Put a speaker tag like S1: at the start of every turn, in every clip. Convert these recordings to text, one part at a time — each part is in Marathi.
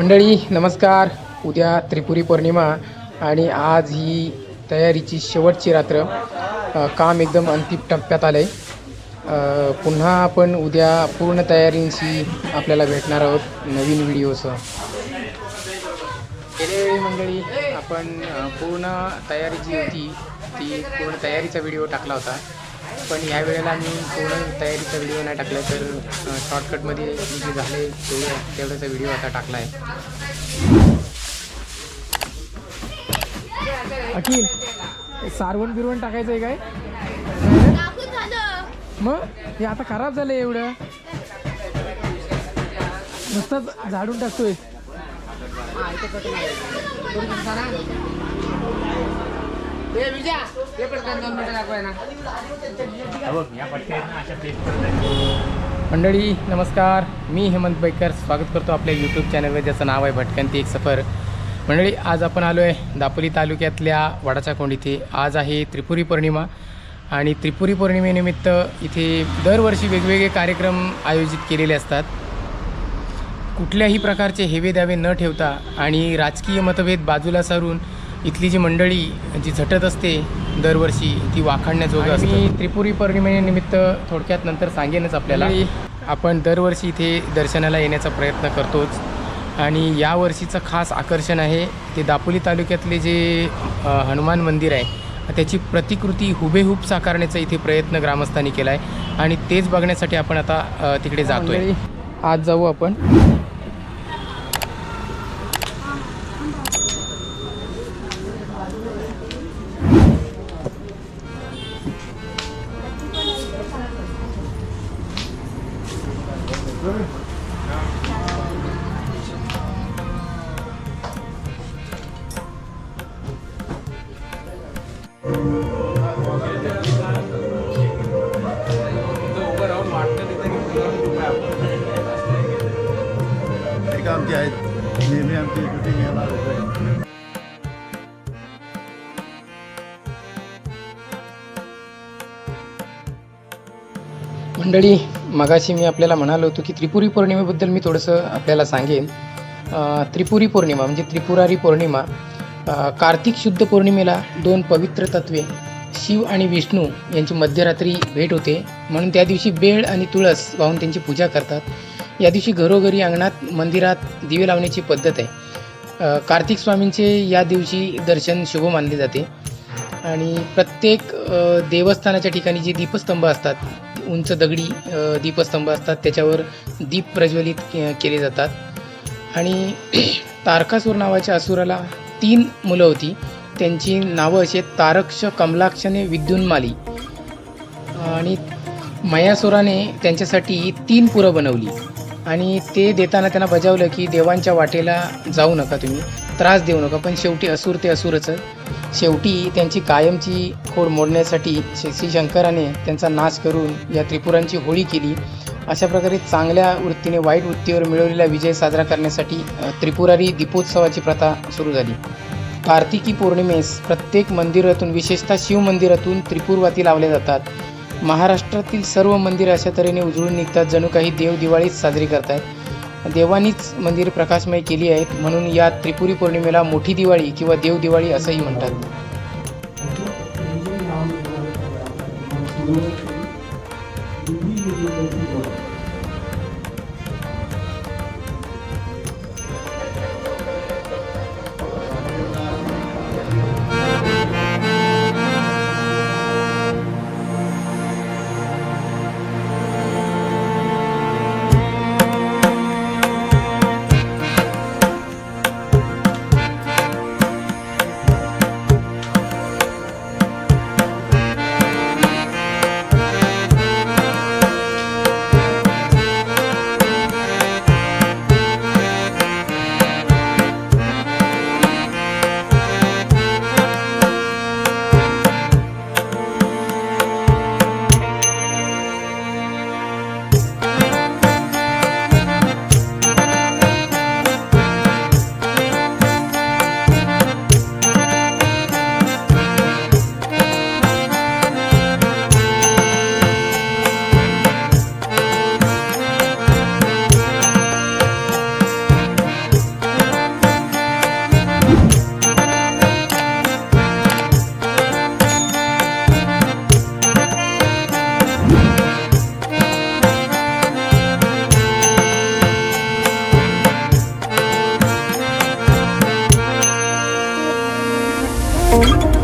S1: मंडळी नमस्कार. उद्या त्रिपुरी पौर्णिमा आणि आज ही तयारीची शेवटची रात्र. काम एकदम अंतिम टप्प्यात आलं आहे पुन्हा आपण उद्या पूर्ण तयारींशी आपल्याला भेटणार आहोत नवीन व्हिडिओसह मंडळी आपण पूर्ण तयारी जी होती. ती पूर्ण तयारीचा व्हिडिओ टाकला होता. पण या वेळेला मी पूर्ण तयारीचा व्हिडिओ नाही टाकला तर शॉर्टकटमध्ये जे झाले तेवढे तेवढ्याचा व्हिडिओ आता टाकला आहे अखिल सारवण बिरवण टाकायचं आहे काय? मग? हे आता खराब झालं एवढं. नुसतंच झाडून टाकतोय. मंडळी नमस्कार. मी हेमंत बैकर स्वागत करतो आपल्या यूट्यूब चॅनलवर ज्याचं नाव आहे भटकंती एक सफर. मंडळी आज आपण आलो आहे दापोली तालुक्यातल्या वडाचा कोंड इथे. आज आहे त्रिपुरी पौर्णिमा आणि त्रिपुरी पौर्णिमेनिमित्त इथे दरवर्षी वेगवेगळे कार्यक्रम आयोजित केलेले असतात. कुठल्याही प्रकारचे हेवे दावे न ठेवता आणि राजकीय मतभेद बाजूला सारून इथली जी मंडळी जी झटत असते दरवर्षी ती वाखाणण्याजोगं असते मी त्रिपुरी पौर्णिमेनिमित्त थोडक्यात नंतर सांगेनच आपल्याला. आपण दरवर्षी इथे दर्शनाला येण्याचा प्रयत्न करतोच. आणि या वर्षीचं खास आकर्षण आहे ते दापोली तालुक्यातले जे हनुमान मंदिर आहे त्याची प्रतिकृती हुबेहूब साकारण्याचा इथे प्रयत्न ग्रामस्थांनी केला आहे आणि तेच बघण्यासाठी आपण आता तिकडे जातोय. आज जाऊ आपण. मंडळी मगाशी मी आपल्याला म्हणालो होतो की त्रिपुरी पौर्णिमेबद्दल मी थोडंसं आपल्याला सांगेन. त्रिपुरी पौर्णिमा म्हणजे त्रिपुरारी पौर्णिमा कार्तिक शुद्ध पौर्णिमेला दोन पवित्र तत्वे शिव आणि विष्णू यांची मध्यरात्री भेट होते. म्हणून त्या दिवशी बेळ आणि तुळस वाहून त्यांची पूजा करतात. या दिवशी घरोघरी अंगणात मंदिरात दिवे लावण्याची पद्धत आहे. कार्तिक स्वामींचे या दिवशी दर्शन शुभ मानले जाते. आणि प्रत्येक देवस्थानाच्या ठिकाणी जे दीपस्तंभ असतात उंच दगडी दीपस्तंभ असतात त्याच्यावर दीप प्रज्वलित केले जातात. आणि तारकासूर नावाच्या असुराला तीन मुलं होती. त्यांची नावं अशी आहेत तारक्ष कमलाक्षने विद्युन्माली. आणि मयासुराने त्यांच्यासाठी तीन पुरं बनवली. आणि ते देताना त्यांना बजावलं की देवांच्या वाटेला जाऊ नका तुम्ही त्रास देऊ नका पण शेवटी असुर ते असुरच. शेवटी त्यांची कायमची खोड मोडण्यासाठी श्री श्री शंकराने त्यांचा नाश करून या त्रिपुरांची होळी केली. अशा प्रकारे चांगल्या वृत्तीने वाईट वृत्तीवर मिळवलेला विजय साजरा करण्यासाठी त्रिपुरारी दीपोत्सवाची प्रथा सुरू झाली. कार्तिकी पौर्णिमेस प्रत्येक मंदिरातून विशेषतः शिवमंदिरातून त्रिपुरवाती लावल्या जातात. महाराष्ट्रातील सर्व मंदिरं अशा तऱ्हेने उजळून निघतात जणू काही देव दिवाळीच साजरी करतात देवानीच मंदिर प्रकाशमय केली आहेत म्हणून या त्रिपुरी पौर्णिमेला मोठी दिवाळी किंवा देव दिवाळी असंही म्हणतात.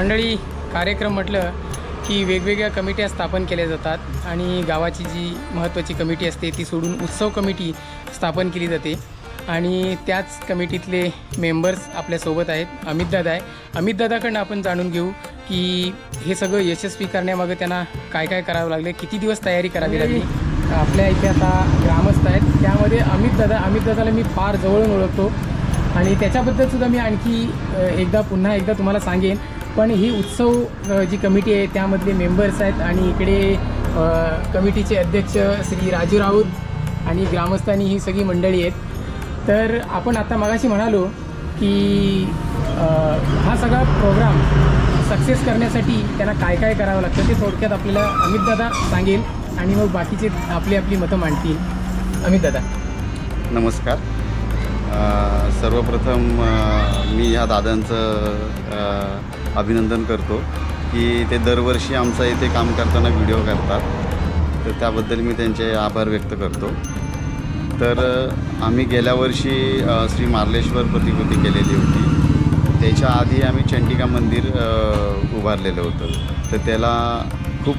S1: मंडळी कार्यक्रम म्हटलं की वेगवेगळ्या कमिट्या स्थापन केल्या जातात आणि गावाची जी महत्त्वाची कमिटी असते ती सोडून उत्सव कमिटी स्थापन केली जाते. आणि त्याच कमिटीतले मेंबर्स आपल्यासोबत आहेत अमितदादा आहे. अमितदादाकडनं आपण जाणून घेऊ की हे सगळं यशस्वी करण्यामागं त्यांना काय काय करावं लागलं किती दिवस तयारी करावी लागली? आपल्या इथे आता ग्रामस्थ आहेत त्यामध्ये अमितदादा अमितदादाला मी फार जवळून ओळखतो. आणि त्याच्याबद्दलसुद्धा मी आणखी एकदा पुन्हा एकदा तुम्हाला सांगेन. पण ही उत्सव जी कमिटी आहे त्यामधले मेंबर्स आहेत आणि इकडे कमिटीचे अध्यक्ष श्री राजू राऊत आणि ग्रामस्थांनी ही सगळी मंडळी आहेत. तर आपण आता मगाशी म्हणालो की हा सगळा प्रोग्राम सक्सेस करण्यासाठी त्यांना काय काय करावं लागतं ते थोडक्यात आपल्याला अमित दादा सांगेल आणि मग बाकीचे आपली आपली मतं मांडतील. अमित
S2: दादा. नमस्कार. सर्वप्रथम मी ह्या दादांचं अभिनंदन करतो की ते दरवर्षी आमचा इथे काम करताना व्हिडिओ करतात. तर त्याबद्दल मी त्यांचे आभार व्यक्त करतो. तर आम्ही गेल्या वर्षी श्री मार्लेश्वर प्रतिकृती केलेली होती. त्याच्या आधी आम्ही चंडिका मंदिर उभारलेलं होतं. तर त्याला खूप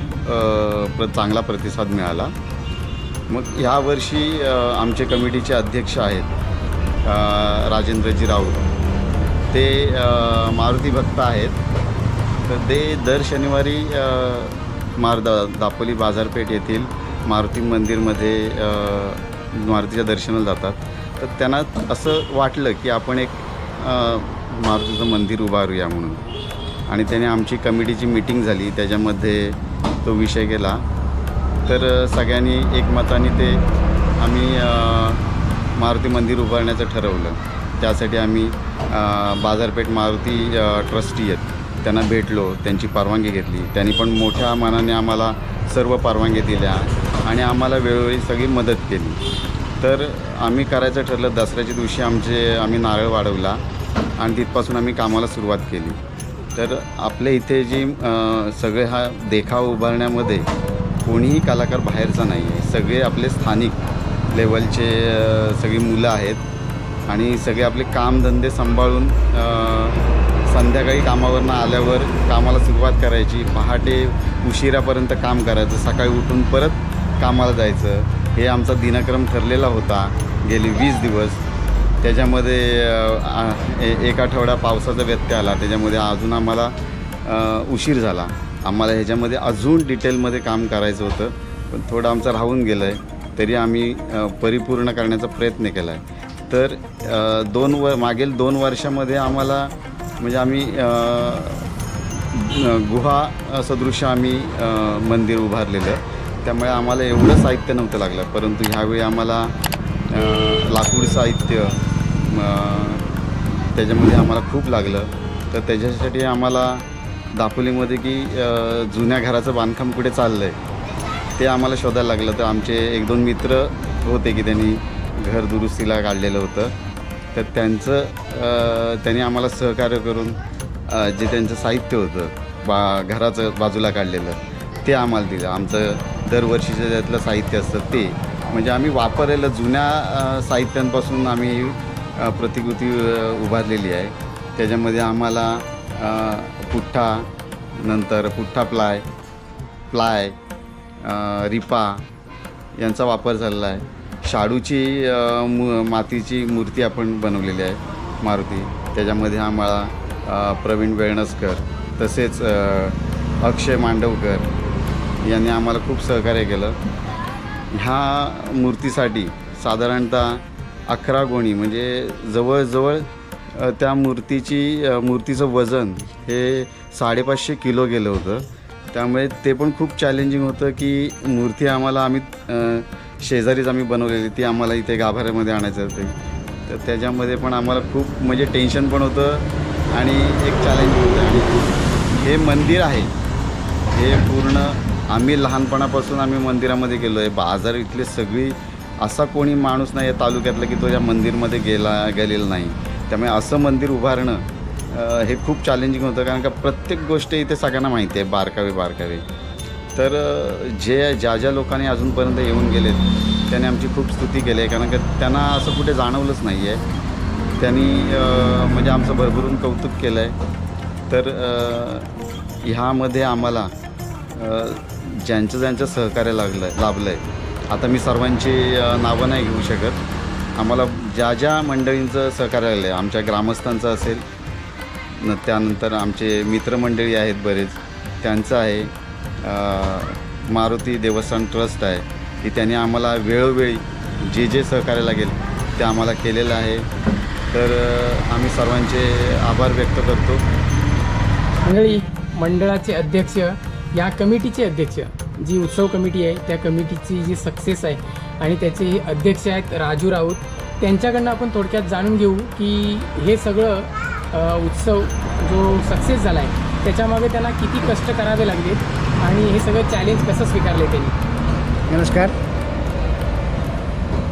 S2: प्र चांगला प्रतिसाद मिळाला. मग ह्यावर्षी आमचे कमिटीचे अध्यक्ष आहेत राजेंद्रजी राऊत. ते मारुती भक्त आहेत. तर ते दर शनिवारी मार दा दापोली बाजारपेठ येथील मारुती मंदिरमध्ये मारुतीच्या दर्शनाला जातात. तर त्यांना असं वाटलं की आपण एक मारुतीचं मंदिर उभारूया म्हणून. आणि त्याने आमची कमिटीची मीटिंग झाली. त्याच्यामध्ये तो विषय गेला. तर सगळ्यांनी एकमताने ते आम्ही मारुती मंदिर उभारण्याचं ठरवलं. त्यासाठी आम्ही बाजारपेठ मारुती ट्रस्टी आहेत. त्यांना भेटलो त्यांची परवानगी घेतली. त्यांनी पण मोठ्या मनाने आम्हाला सर्व परवानगी दिल्या आणि आम्हाला वेळोवेळी सगळी मदत केली. तर आम्ही करायचं ठरलं दसऱ्याच्या दिवशी आमचे आम्ही नारळ वाढवला आणि तिथपासून आम्ही कामाला सुरुवात केली. तर आपल्या इथे जी सगळे हा देखाव उभारण्यामध्ये कोणीही कलाकार बाहेरचा नाही आहे सगळे आपले स्थानिक लेवलचे सगळी मुलं आहेत. आणि सगळे आपले कामधंदे सांभाळून संध्याकाळी कामावरनं आल्यावर कामाला सुरुवात करायची. पहाटे उशिरापर्यंत काम करायचं. सकाळी उठून परत कामाला जायचं. हे आमचा दिनक्रम ठरलेला होता गेली वीस दिवस. त्याच्यामध्ये ए- एक आठवडा पावसाचा व्यत्यय आला. त्याच्यामध्ये अजून आम्हाला उशीर झाला. आम्हाला ह्याच्यामध्ये अजून डिटेलमध्ये काम करायचं होतं. पण थोडं आमचं राहून गेलं आहे तरी आम्ही परिपूर्ण करण्याचा प्रयत्न केला आहे तर दोन व मागील दोन वर्षामध्ये आम्हाला म्हणजे आम्ही गुहा सदृश आम्ही मंदिर उभारलेलं. त्यामुळे आम्हाला एवढं साहित्य नव्हतं लागलं. परंतु ह्यावेळी आम्हाला लाकूड साहित्य त्याच्यामध्ये आम्हाला खूप लागलं. तर त्याच्यासाठी आम्हाला दापोलीमध्ये की जुन्या घराचं बांधकाम कुठे चाललं आहे ते आम्हाला शोधायला लागलं. तर आमचे एक दोन मित्र होते की त्यांनी घर दुरुस्तीला काढलेलं होतं. तर त्यांचं त्यांनी आम्हाला सहकार्य करून जे त्यांचं साहित्य होतं बा घराचं बाजूला काढलेलं ते आम्हाला दिलं. आमचं दरवर्षीचं त्यातलं साहित्य असतं ते. म्हणजे आम्ही वापरलेलं जुन्या साहित्यांपासून आम्ही प्रतिकृती उभारलेली आहे. त्याच्यामध्ये आम्हाला पुठ्ठा नंतर पुठ्ठा प्लाय प्लाय रिपा यांचा वापर झालेला आहे. शाडूची मु मातीची मूर्ती आपण बनवलेली आहे मारुती. त्याच्यामध्ये आम्हाला प्रवीण वेळणसकर तसेच अक्षय मांडवकर यांनी आम्हाला खूप सहकार्य केलं. ह्या मूर्तीसाठी साधारणतः अकरा गोणी म्हणजे जवळजवळ त्या मूर्तीची मूर्तीचं वजन हे साडेपाचशे किलो गेलं होतं. त्यामुळे ते पण खूप चॅलेंजिंग होतं की मूर्ती आम्हाला आम्ही शेजारीच आम्ही बनवलेली ती आम्हाला इथे गाभाऱ्यामध्ये आणायचं होते. तर त्याच्यामध्ये पण आम्हाला खूप म्हणजे टेन्शन पण होतं आणि एक चॅलेंज होतं. आणि हे मंदिर आहे. हे पूर्ण आम्ही लहानपणापासून आम्ही मंदिरामध्ये गेलो आहे बाजार इथले सगळी असा कोणी माणूस नाही आहे तालुक्यातला की तो या मंदिरमध्ये गेला गेलेला नाही. त्यामुळे असं मंदिर उभारणं हे खूप चॅलेंजिंग होतं. कारण का प्रत्येक गोष्ट इथे सगळ्यांना माहिती आहे. बारकावे बारकावे. तर जे ज्या ज्या लोकांनी अजूनपर्यंत येऊन गेलेत त्याने आमची खूप स्तुती केली आहे. कारण का त्यांना असं कुठे जाणवलंच नाही आहे. त्यांनी म्हणजे आमचं भरभरून कौतुक केलं आहे तर ह्यामध्ये आम्हाला ज्यांचं ज्यांचं सहकार्य लागलं आहे लाभलं आहे आता मी सर्वांची नावं नाही घेऊ शकत. आम्हाला ज्या ज्या मंडळींचं सहकार्य लागलं आहे आमच्या ग्रामस्थांचं असेल न त्यानंतर आमचे मित्रमंडळी आहेत बरेच त्यांचं आहे. मारुती देवस्थान ट्रस्ट आहे की त्यांनी आम्हाला वेळोवेळी जे जे सहकार्य लागेल ते आम्हाला केलेलं आहे. तर आम्ही सर्वांचे आभार व्यक्त करतो.
S1: मंडळी मंडळाचे अध्यक्ष या कमिटीचे अध्यक्ष जी उत्सव कमिटी आहे त्या कमिटीची जी सक्सेस आहे आणि त्याचे हे अध्यक्ष आहेत राजू राऊत त्यांच्याकडनं आपण थोडक्यात जाणून घेऊ की हे सगळं उत्सव जो सक्सेस झाला आहे त्याच्यामागे त्यांना किती कष्ट करावे लागले आणि हे सगळं चॅलेंज कसं स्वीकारले त्यांनी?
S3: नमस्कार.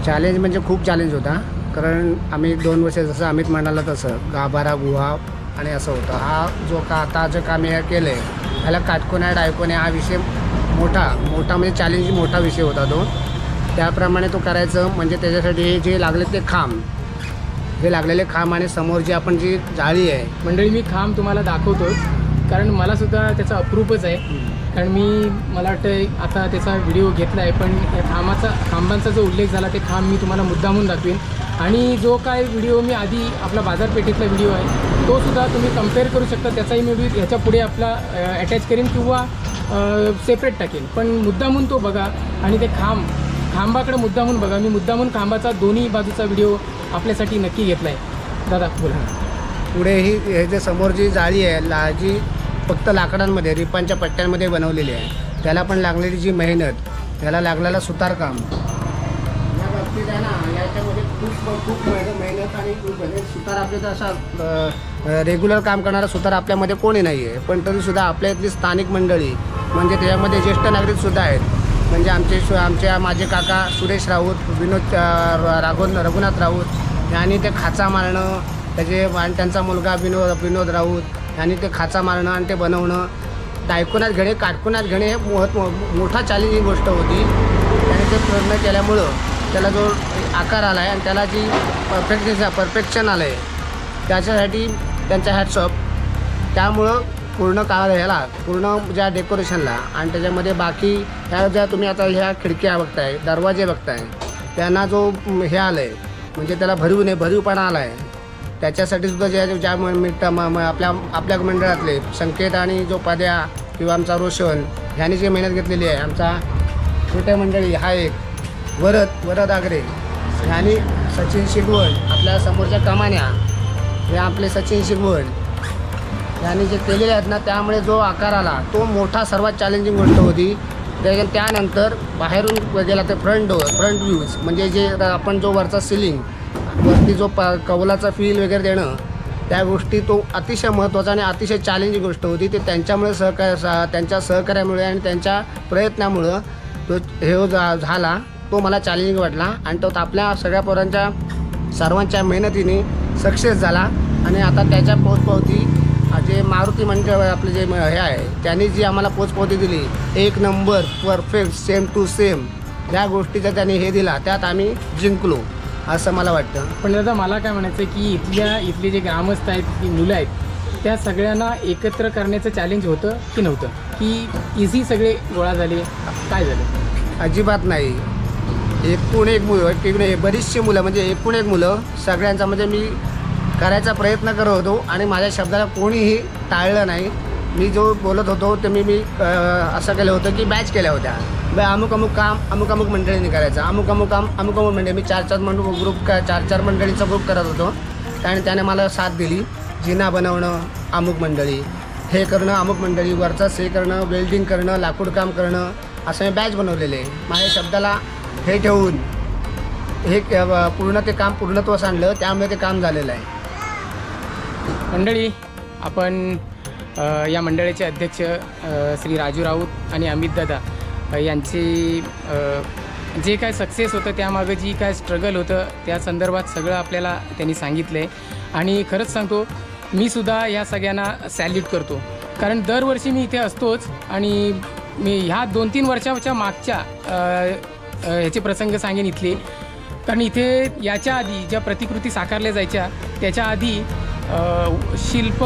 S3: चॅलेंज म्हणजे खूप चॅलेंज होता. कारण आम्ही दोन वर्ष जसं अमित म्हणाला तसं गाभारा गुहा आणि असं होतं. हा जो का आता जे काम हे केलं आहे ह्याला काटकोण्या डायकोण्या हा विषय मोठा मोठा म्हणजे चॅलेंज मोठा विषय होता तो. त्याप्रमाणे तो करायचं म्हणजे त्याच्यासाठी हे जे लागले ते खांब. हे लागलेले खांब आणि समोर जी आपण जी जाळी आहे
S1: मंडळी मी खांब तुम्हाला दाखवतोच. कारण मला सुद्धा त्याचा अप्रूपच आहे. कारण मी मला वाटतं आता त्याचा व्हिडिओ घेतला आहे पण या खांबाचा खांबांचा जो उल्लेख झाला ते खांब मी तुम्हाला मुद्दामून दाखवेन. आणि जो काय व्हिडिओ मी आधी आपला बाजारपेठेतला व्हिडिओ आहे तो सुद्धा तुम्ही कंपेअर करू शकता. त्याचाही मी ह्याच्या पुढे आपला अटॅच करेन किंवा सेपरेट टाकेन. पण मुद्दामून तो बघा आणि ते खांब खांबाकडे मुद्दामून बघा. मी मुद्दामून खांबाचा दोन्ही बाजूचा व्हिडिओ आपल्यासाठी नक्की घेतला आहे दादा बोला.
S3: पुढे ही हे जे समोर जी जाळी आहे ला जी फक्त लाकडांमध्ये रिपांच्या पट्ट्यांमध्ये बनवलेली आहे. त्याला पण लागलेली जी मेहनत त्याला लागलेला सुतारकाम या बाबतीत आहे ना याच्यामध्ये खूप खूप मेहनत आणि म्हणजे सुतार आपले तर असा रेग्युलर काम करणारा सुतार आपल्यामध्ये कोणी नाही आहे पण तरीसुद्धा आपल्या इथली स्थानिक मंडळी म्हणजे त्याच्यामध्ये ज्येष्ठ नागरिकसुद्धा आहेत. म्हणजे आमचे आमच्या माझे काका सुरेश राऊत विनोद राघव रघुनाथ राऊत यांनी ते खाचा मारणं त्याचे आणि त्यांचा मुलगा विनोद विनोद राऊत आणि ते खाचा मारणं आणि ते बनवणं दायकुनात घेणे काटकुनात घेणे हे महत् मोठा चॅलेंजिंग गोष्ट होती. त्याने ते प्रयत्न केल्यामुळं त्याला जो आकार आला आहे आणि त्याला जी परफेक्ट परफेक्शन आलं आहे त्याच्यासाठी त्यांचा हॅट्सअप त्यामुळं पूर्ण काळ ह्याला पूर्ण ज्या डेकोरेशनला आणि त्याच्यामध्ये बाकी ह्या ज्या तुम्ही आता ह्या खिडक्या बघताय दरवाजे बघताय त्यांना जो हे आलं आहे म्हणजे त्याला भरीव नाही भरीवपणा आला आहे त्याच्यासाठी सुद्धा ज्या ज्या म- मिट आपल्या आपल्या मंडळातले संकेत आणि जो पद्या किंवा आमचा रोशन ह्याने जी मेहनत घेतलेली आहे आमचा छोट्या मंडळी हा एक. वरद वरद आगरे ह्यांनी सचिन शिगवण आपल्या समोरच्या कमान्या हे आपले सचिन शिगवण यांनी जे केलेले आहेत ना त्यामुळे जो आकार आला तो मोठा सर्वात चॅलेंजिंग गोष्ट होती. त्या त्यानंतर बाहेरून गेला ते फ्रंट डोअर फ्रंट व्ह्यूज म्हणजे जे आपण जो वरचा सिलिंग वरती जो प कौलाचा फील वगैरे देणं त्या गोष्टी तो अतिशय महत्त्वाचा आणि अतिशय चॅलेंजिंग गोष्ट होती. ते त्यांच्यामुळे सहकार्य सा- त्यांच्या सहकार्यामुळे आणि त्यांच्या प्रयत्नामुळं तो हे जो झा- झाला तो मला चॅलेंजिंग वाटला आणि तो आपल्या सगळ्या पोरांच्या सर्वांच्या मेहनतीने सक्सेस झाला. आणि आता त्याच्या पोचपावती जे मारुती मंडळ आपले जे म- हे आहे त्यांनी जी आम्हाला पोचपावती दिली एक number perfect same to same या गोष्टीचा त्यांनी हे दिला त्यात आम्ही जिंकलो. असं मला वाटतं.
S1: पण दादा मला काय म्हणायचं की इथल्या इथले जे ग्रामस्थ आहेत ती मुलं आहेत त्या सगळ्यांना एकत्र करण्याचं चॅलेंज होतं की नव्हतं? की इझी सगळे गोळा झाले? काय झालं?
S3: अजिबात नाही. एकूण एक मुलं एकूण एक बरीचशी मुलं म्हणजे एकूण एक मुलं सगळ्यांचा म्हणजे मी करायचा प्रयत्न करत होतो आणि माझ्या शब्दाला कोणीही टाळलं नाही. मी जो बोलत होतो ते मी मी असं केलं होतं की बॅच केल्या होत्या. बा अमुक अमुक काम अमुक अमुक मंडळींनी करायचं. अमुक अमुक काम अमुक अमुक मंडळी. मी चार चार मंडळ ग्रुप का चार चार मंडळींचा ग्रुप करत होतो. आणि त्याने मला साथ दिली. जिना बनवणं अमुक मंडळी. हे करणं अमुक मंडळी. वरचा हे करणं वेल्डिंग करणं लाकूड काम करणं असं मी बॅच बनवलेले. आहे माझ्या शब्दाला हे ठेवून हे पूर्ण ते काम पूर्णत्वास आणलं. त्यामुळे ते काम झालेलं आहे.
S1: मंडळी आपण या मंडळीचे अध्यक्ष श्री राजू राऊत आणि अमित दादा यांची जे काय सक्सेस होतं त्यामागं जी काय स्ट्रगल होतं त्या संदर्भात सगळं आपल्याला त्यांनी सांगितलं आहे आणि खरंच सांगतो मी सुद्धा या सगळ्यांना सॅल्यूट करतो. कारण दरवर्षी मी इथे असतोच आणि मी ह्या दोन तीन वर्षाच्या मागच्या ह्याचे प्रसंग सांगेन इथले. कारण इथे याच्या आधी ज्या प्रतिकृती साकारल्या जायच्या त्याच्या आधी शिल्प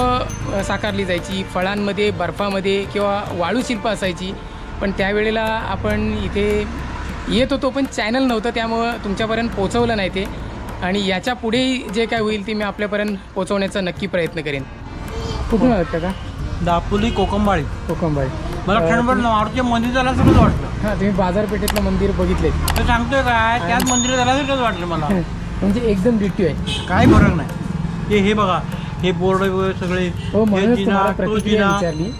S1: साकारली जायची फळांमध्ये बर्फामध्ये किंवा वाळू शिल्प असायची. पण त्यावेळेला आपण इथे येत होतो पण चॅनल नव्हतं त्यामुळं तुमच्यापर्यंत पोचवलं नाही ते. आणि याच्यापुढे जे काय होईल ते मी आपल्यापर्यंत पोचवण्याचा नक्की प्रयत्न करेन. कुठून आलात का
S4: दापोली कोकंबाळी
S1: कोकमबाई
S4: मला क्षणभर मारुती मंदिर झाला सगळंच वाटलं.
S1: हां तुम्ही बाजारपेठेतलं मंदिर बघितले
S4: तर सांगतोय काय त्याच मंदिरात झाला सगळंच वाटलं मला.
S1: म्हणजे एकदम डिट्यू आहे.
S4: काय फरक नाही. हे हे बघा हे बोर्ड सगळे.
S1: हो
S4: हे
S1: तुम्हाला प्रतिक्रिया विचारली.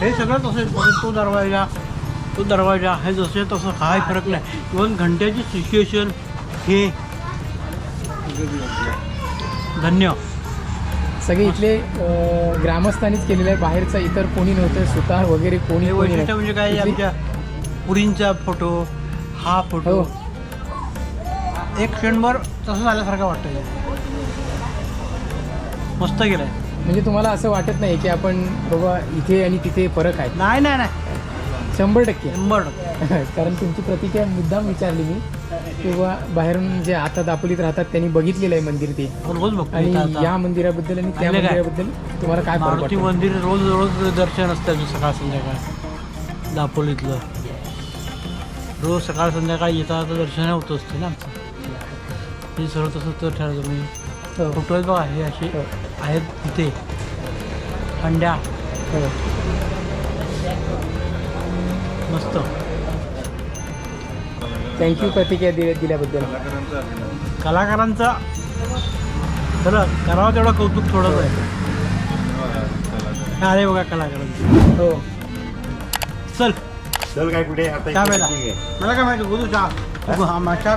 S4: हे सगळं तसं परत तो दरवाजा तो दरवाजा हे जसे तसं काय फरक नाही. इव्हन घंट्याची सिच्युएशन हे. धन्य.
S1: सगळे इथले ग्रामस्थांनीच केलेलं आहे. बाहेरचं इतर कोणी नव्हतं. सुतार वगैरे कोणी
S4: हे वैशिष्ट्य म्हणजे काय? आमच्या पुरींचा फोटो हा फोटो.
S1: हो.
S4: एक क्षणभर तसं झाल्यासारखं वाटतं मस्त गेलंय
S1: म्हणजे तुम्हाला असं वाटत नाही की आपण बाबा इथे आणि तिथे फरक आहे?
S4: नाही नाही नाही.
S1: शंभर टक्के.
S4: शंभर टक्के.
S1: कारण तुमची प्रतिक्रिया मुद्दाम विचारली मी. किंवा बाहेरून जे आता दापोलीत राहतात त्यांनी बघितलेलं आहे मंदिर ते.
S4: रोज बघतो
S1: आणि
S4: इथं आता.
S1: या मंदिराबद्दल आणि त्या
S4: काय?
S1: मंदिराबद्दल तुम्हाला काय फरक
S4: मारुती
S1: वाटतो?
S4: मंदिर रोज रोज दर्शन असतं सकाळ संध्याकाळ. दापोलीतलं. रोज सकाळ संध्याकाळ येता आता दर्शन होत असते ना. आमचं हे सर्व तसं तर ठरवलं मी.
S1: हो,
S4: फोटो बघा हे असे
S1: हो,
S4: आहेत तिथे. अंड्या.
S1: हो.
S4: मस्त.
S1: थँक्यू प्रतिक्रिया दिल्या दिल्याबद्दल.
S4: कलाकारांचा खरं करावं तेवढं कौतुक थोडंच आहे. अरे बघा कलाकारांचं.
S1: हो.
S4: चल.
S5: चल काय कुठे आता meeting आहे.
S4: मला काय माहिती बोलू चहा. हा. मा- चहा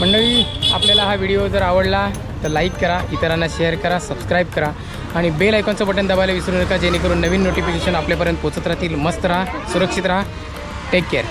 S1: मंडळी आपल्याला हा व्हिडिओ जर आवडला तर लाईक करा इतरांना शेअर करा सबस्क्राईब करा आणि बेल आयकॉनचं बटन दाबायला विसरू नका जेणेकरून नवीन नोटिफिकेशन आपल्यापर्यंत पोचत राहतील. मस्त राहा सुरक्षित राहा. Take care